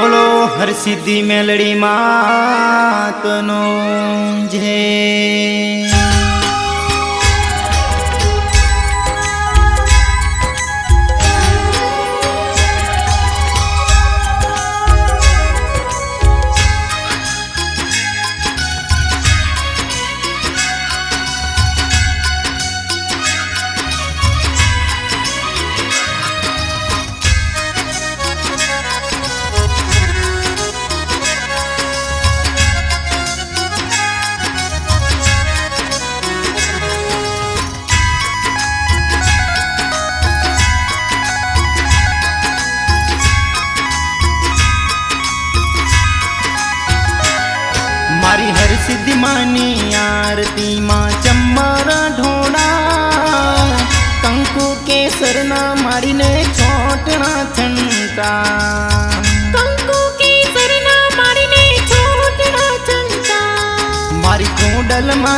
બોલો હરસિદ્ધિ મેલડી માતનો જય.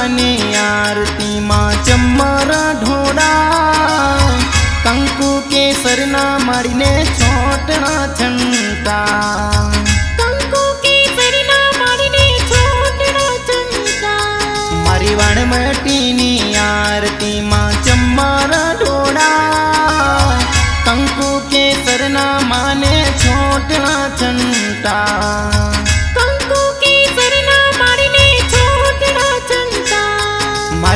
માની આરતીમાં ચમ્મારા ઢોળા. કંકુ કેસરના મારીને છોટણા છંટા. ચંતા મારી વાણમટીની આરતીમાં ચમ્મારા ડોળા કંકુ કેસરના માને છોટણા છંટા.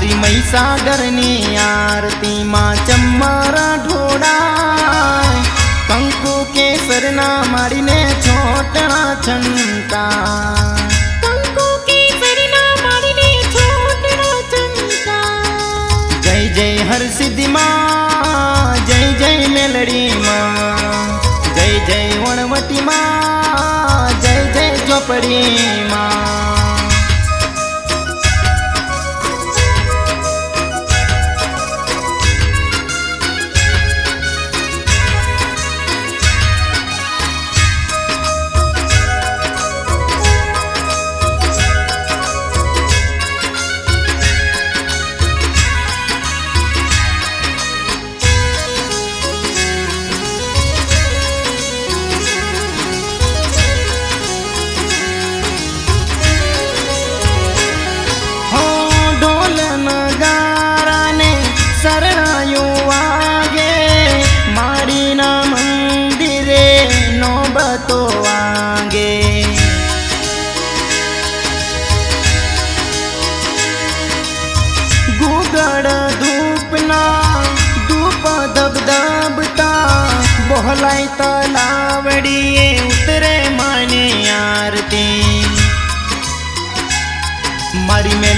મારી મહીસાગરની આરતીમાં ચમ્મારા ઢોળા કંકુ કેસરના મારીને છોટણા છંટા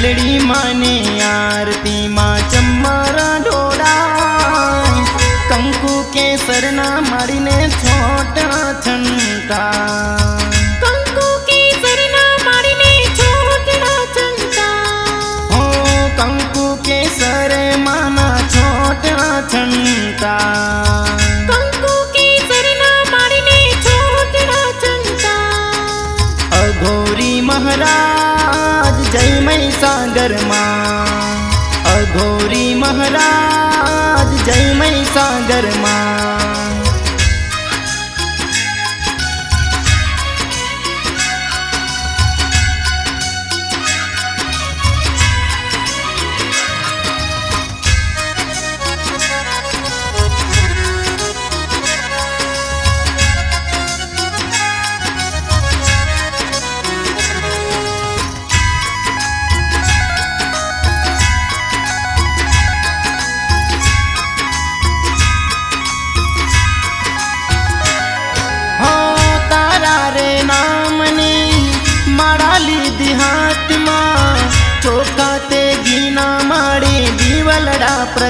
મેલડી માને આરતીમાં ચમ્મારા ઢોળા કંકુ કેસરના મારીને છોટા છંટા. મહારાજ જય મહીસાગરમાં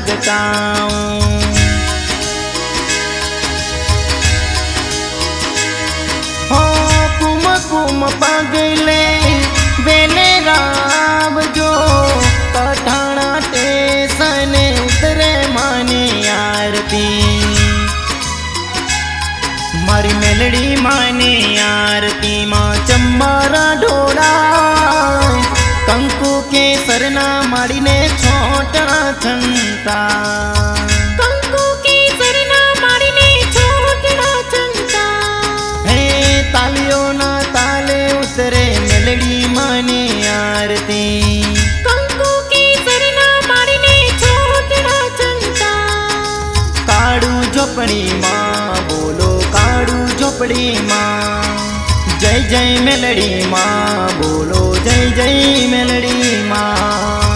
પ્રગટાઉં હો કુમ કુમ પગલે વેલે રાવજો પઠાણા ટેસને ઉતરે માની આરતી મારી મેલડી માની આરતીમાં ચંબારા ઢોળા કંકુ કે સરના માડીને મોટા છંતા કંકુ કેસર ના મારીને છોટડા છંતા હે તાલીઓ ના તાલે ઉતરે મેલડી મને આરતી. કંકુ કેસર ના મારીને છોટડા છંતા જય જય મેલડી માં બોલો જય જય મેલડી માં.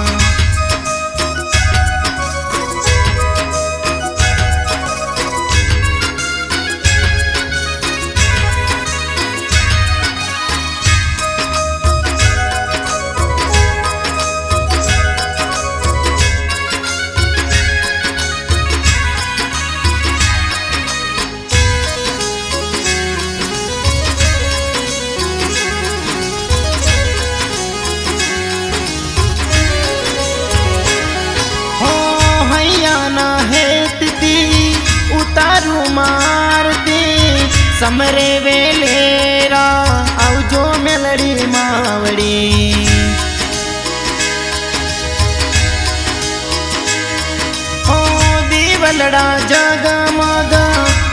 ઉતારું મારતી. સમરે વેલેરા આવજો મેલડી માવડી. ઓ દીવલડા જગમગ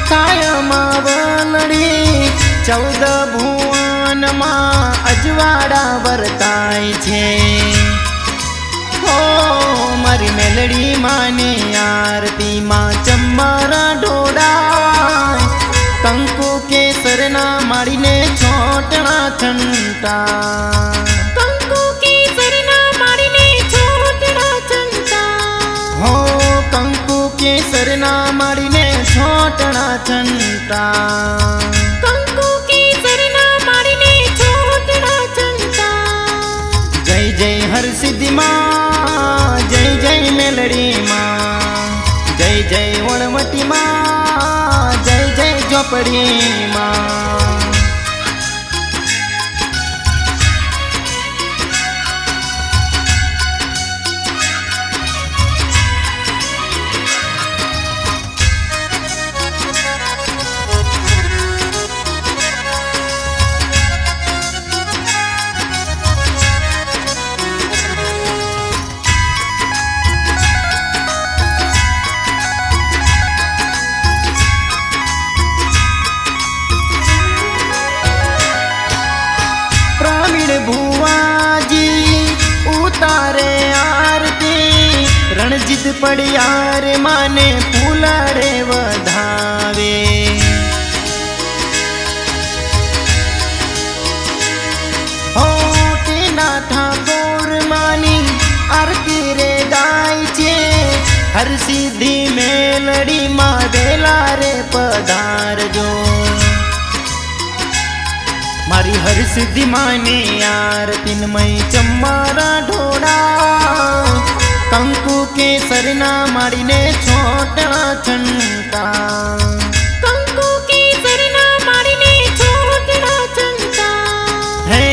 કાયમાં વલડી. ચૌદ ભુવનમાં અજવાડા વર્તાય છે. હો મારી મેલડી માને આરતીમાં ચમરા છંટા કંકુ કેસરના માળીને છોટડા ચંટા. હો કંકુ કેસરના માળીને છોટણા છંટા કંકુ કેસરના માળીને છોટડા ચંટા. જય જય હરસિદ્ધિમાં જય જય મેલડીમાં. જય જય વણવટીમાં જય જય ઝોપડીમાં. રણજીત પડિયાર માને ફૂલાડે વધાવે. હો ટીના ઠાકોર માની આરતી રે ગાય છે. હર સિદ્ધિ મેલડીમાં વેલા રે પધારજો. મારી હર સિદ્ધિ માને આરતીનમય ચમ્મારા ઢોળા. કંકુ કેસરના માડીને છોટા છંટા. કંકુ કેસરના માળીને છોટા ચંટા હે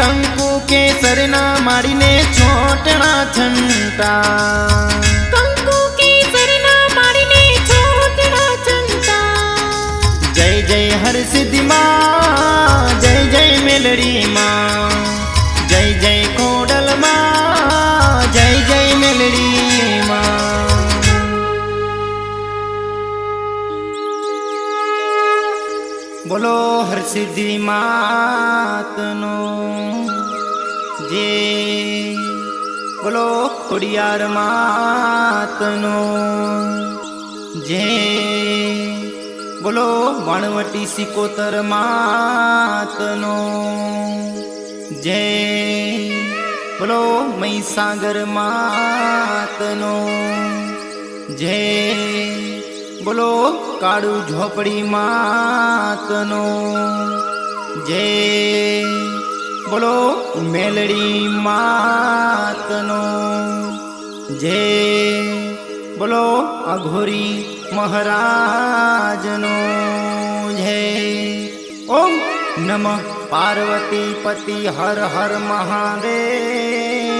કંકુ કેસરના માડીને છોટા છંટા. કંકુ કેસરના માળીને છોટા ચંટા જય જય હર સિદ્ધિમાં જય જય મેલડીમાં. હરસિદ્ધિ માતનો. જે બોલો ખોડિયાર માતનો. જે બોલો વણવટી સિકોતર માતનો. જે બોલો મહીસાગર માતનો. જય બોલો, કાળુ ઝોપડી માતનો. જે, બોલો, મેલડી માતનો. જે, બોલો, અઘોરી મહારાજનો. જય ઓમ નમઃ પાર્વતી પતિ હર હર મહાદેવ.